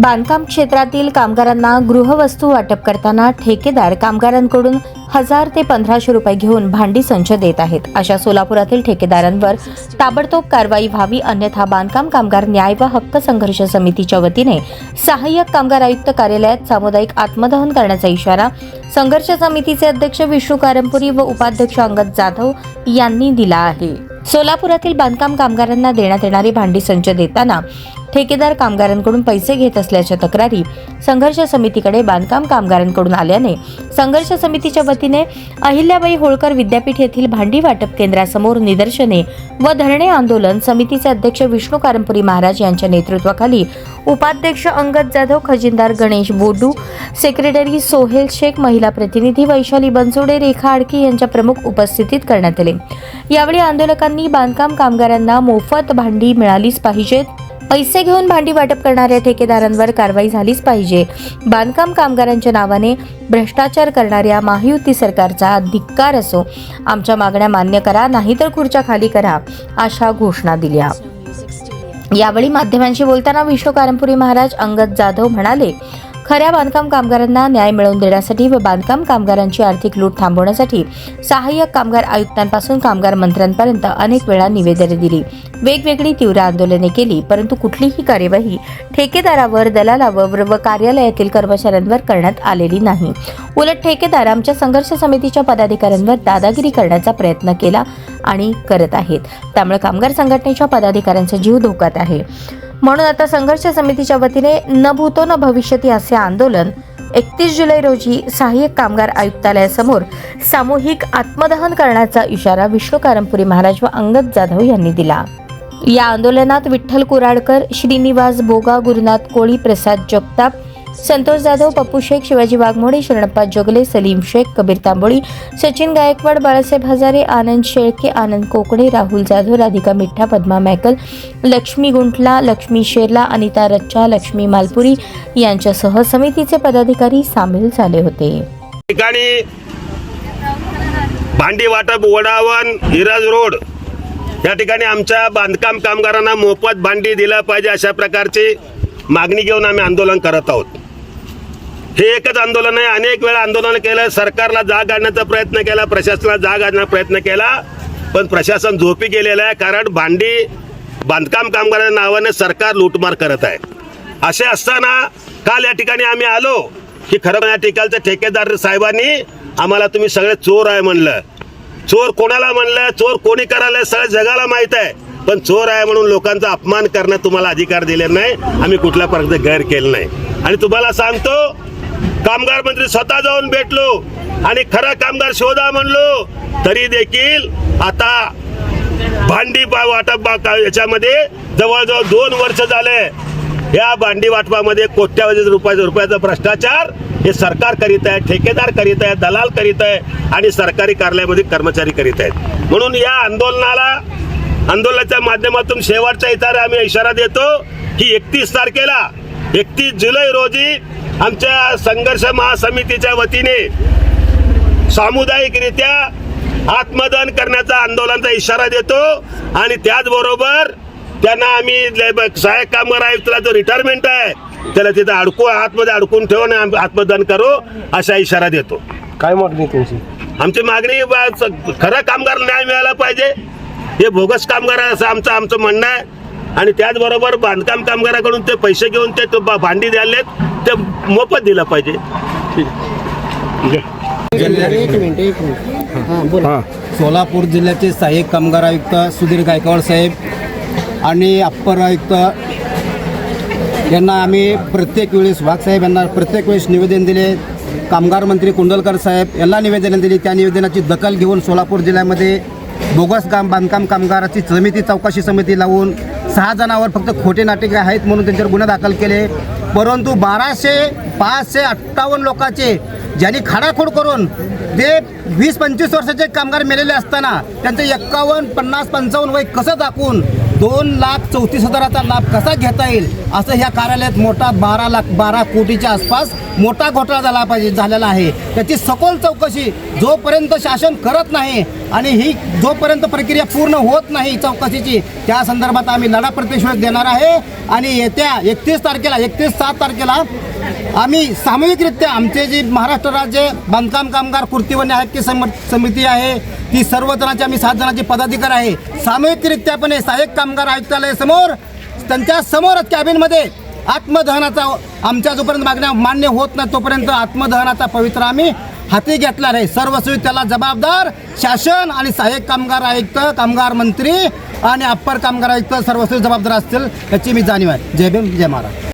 बांधकाम क्षेत्रातील कामगारांना गृहवस्तू वाटप करताना ठेकेदार कामगारांकडून हजार ते पंधराशे रुपये घेऊन भांडी संच देत आहेत. अशा सोलापुरातील ठेकेदारांवर ताबडतोब कारवाई व्हावी अन्यथा बांधकाम कामगार न्याय व हक्क संघर्ष समितीच्या वतीने सहाय्यक कामगार आयुक्त कार्यालयात सामुदायिक आत्मदहन करण्याचा इशारा संघर्ष समितीचे अध्यक्ष विष्णू कारंपुरी व उपाध्यक्ष अंगद जाधव यांनी दिला आहे. सोलापुरातील बांधकाम कामगारांना देण्यात येणारी भांडी संच देताना ठेकेदार कामगारांकडून पैसे घेत असल्याच्या तक्रारी संघर्ष समितीकडे बांधकाम कामगारांकडून आल्याने संघर्ष समितीच्या वतीने अहिल्याबाई होळकर विद्यापीठ येथील भांडी वाटप केंद्रासमोर निदर्शने व धरणे आंदोलन समितीचे अध्यक्ष विष्णू कारंपुरी महाराज यांच्या नेतृत्वाखाली उपाध्यक्ष अंगद जाधव खजिनदार गणेश बोडू सेक्रेटरी सोहेल शेख महिला प्रतिनिधी वैशाली बनसोडे रेखा आडकी यांच्या प्रमुख उपस्थितीत करण्यात आले. यावेळी आंदोलकांनी बांधकाम कामगारांना मोफत भांडी मिळालीच पाहिजेत पैसे घेऊन भांडी वाटप करणाऱ्या ठेकेदारांवर कारवाई झालीच पाहिजे. बांधकाम कामगारांच्या नावाने भ्रष्टाचार करणाऱ्या महायुती सरकारचा धिक्कार असो. आमच्या मागण्या मान्य करा नाहीतर खुर्च्या खाली करा अशा घोषणा दिल्या. यावेळी माध्यमांशी बोलताना विष्णू कारंपुरी महाराज अंगद जाधव म्हणाले खऱ्या बांधकाम कामगारांना न्याय मिळवून देण्यासाठी व बांधकाम कामगारांची आर्थिक लूट थांबवण्यासाठी सहाय्यक कामगार आयुक्तांपासून कामगार मंत्र्यांपर्यंत अनेक वेळा निवेदने दिली. वेगवेगळी तीव्र आंदोलने केली परंतु कुठलीही कार्यवाही ठेकेदारावर दलालावर व कार्यालयातील कर्मचाऱ्यांवर करण्यात आलेली नाही. उलट ठेकेदार आमच्या संघर्ष समितीच्या पदाधिकाऱ्यांवर दादागिरी करण्याचा प्रयत्न केला आणि करत आहेत. त्यामुळे कामगार संघटनेच्या पदाधिकाऱ्यांचा जीव धोक्यात आहे. म्हणून आता संघर्ष समितीच्या वतीने न भूतो न भविष्यती असे आंदोलन एकतीस जुलै रोजी सहाय्यक कामगार आयुक्तालयासमोर सामूहिक आत्मदहन करण्याचा इशारा विष्णू कारंपुरी महाराज व अंगद जाधव यांनी दिला. या आंदोलनात विठ्ठल कुराडकर श्रीनिवास बोगा गुरुनाथ कोळी प्रसाद जगताप संतोष जाधव पप्पू शेख शिवाजी वाघमोडे शरणप्पा जोगले सलीम शेख कबीर तांबोळी सचिन गायकवाड बाळासाहेब हजारे आनंद शेळके आनंद कोकणे राहुल जाधव राधिका मिठ्ठा पद्मा मॅकल लक्ष्मी गुंटला लक्ष्मी शेरला अनिता रच्चा लक्ष्मी मालपुरी यांच्यासह समितीचे पदाधिकारी सामील झाले होते. ठिकाणी भांडी वाटप वडावन हिराज रोड या ठिकाणी आमच्या बांधकाम कामगारांना मोफत भांडी दिलं पाहिजे अशा प्रकारची मागणी घेऊन आम्ही आंदोलन करत आहोत. हे एकच आंदोलन आहे. अनेक वेळा आंदोलन केलं सरकारला जाग आणण्याचा प्रयत्न केला प्रशासनाला जाग आणण्याचा प्रयत्न केला पण प्रशासन झोपी गेलेलं आहे कारण भांडी बांधकाम कामगारांच्या नावाने सरकार लूटमार करत आहे. असे असताना काल या ठिकाणी आम्ही आलो की खरं या ठिकाणच्या ठेकेदार साहेबांनी आम्हाला तुम्ही सगळे चोर आहे म्हणलं. चोर कोणाला म्हणलं? चोर कोणी करायला सगळ्या जगाला माहीत आहे. पण चोर आहे म्हणून लोकांचा अपमान करण्यात तुम्हाला अधिकार दिले नाही. आम्ही कुठल्या प्रकारचं गैर केलं नाही. आणि तुम्हाला सांगतो कामगार मंत्री स्वतः जाऊन भेटलो आणि खरा कामगार शोधा म्हणलो तरी देखील आता भांडी वाटप बा- का- याच्यामध्ये जवळजवळ दोन वर्ष झाले. या भांडी वाटपामध्ये कोट्यावधी रुपयाचा रुपयाचा भ्रष्टाचार हे सरकार करीत आहे ठेकेदार करीत आहे दलाल करीत आहे आणि सरकारी कार्यालयामध्ये कर्मचारी करीत आहेत. म्हणून या आंदोलनाला आंदोलनाच्या माध्यमातून शेवटचा इशारा आम्ही इशारा देतो की एकतीस तारखेला एकतीस जुलै रोजी आमच्या संघर्ष महासमितीच्या वतीने सामुदायिकरित्या आत्मदहन करण्याचा आंदोलनाचा इशारा देतो आणि त्याचबरोबर त्यांना आम्ही सहाय्यक कामगार आयुक्तला जो रिटायरमेंट आहे त्याला तिथं अडकू आतमध्ये अडकून ठेवून आम्ही आत्मदहन करू असा इशारा देतो. काय मागणी तुमची? आमची मागणी खरं कामगार न्याय मिळाला पाहिजे. हे बोगस कामगार आहे असं आमचं आमचं म्हणणं आहे. आणि त्याचबरोबर बांधकाम कामगाराकडून ते पैसे घेऊन ते भांडी द्यालेत ते मोफत दिलं पाहिजे. एक मिनिट एक मिनिट. हां बोला. हां. सोलापूर जिल्ह्याचे सहाय्यक कामगार आयुक्त सुधीर गायकवाड साहेब आणि अप्पर आयुक्त यांना आम्ही प्रत्येक वेळेस वाघ साहेब यांना प्रत्येक वेळेस निवेदन दिले. कामगार मंत्री कुंडलकर साहेब यांना निवेदन दिली. त्या निवेदनाची दखल घेऊन सोलापूर जिल्ह्यामध्ये बोगस काम बांधकाम कामगाराची समिती चौकशी समिती लावून सहा जणांवर फक्त खोटे नाटके आहेत म्हणून त्यांच्यावर गुन्हा दाखल केले. परंतु बाराशे पाचशे अठ्ठावन्न लोकांचे ज्यांनी खाडाखोड करून ते वीस पंचवीस वर्षाचे कामगार मेलेले असताना त्यांचे एक्कावन्न पन्नास पंचावन्न वय कसं दाखवून दोन लाख चौतीस हजाराचा लाभ कसा घेता येईल? असं ह्या कार्यालयात मोठा बारा लाख बारा कोटीच्या आसपास मोठा घोटाळा झाला पाहिजे झालेला आहे. त्याची सखोल चौकशी जोपर्यंत शासन करत नाही आणि ही जोपर्यंत प्रक्रिया पूर्ण होत नाही चौकशीची त्या संदर्भात आम्ही लढा प्रतिशोध देणार आहे. आणि येत्या एकतीस तारखेला एकतीस सात तारखेला आम्ही सामूहिकरित्या आमचे जी महाराष्ट्र राज्य बांधकाम कामगार कृती व न्याय सम समिती आहे ती सर्व जणांची आम्ही सात जणांचे पदाधिकारी आहे. सामूहिकरित्यापणे सहाय्यक कामगार आयुक्तालयासमोर त्यांच्या समोरच कॅबिनमध्ये आत्मदहनाचा आमच्या जोपर्यंत मागण्या मान्य होत नाही तोपर्यंत आत्मदहनाचा पवित्र आम्ही हाती घेतला आहे. सर्वस्वी त्याला जबाबदार शासन आणि सहाय्यक कामगार आयुक्त कामगार मंत्री आणि अप्पर कामगार आयुक्त सर्वस्वी जबाबदार असतील याची मी जाणीव आहे. जय भीम जय महाराज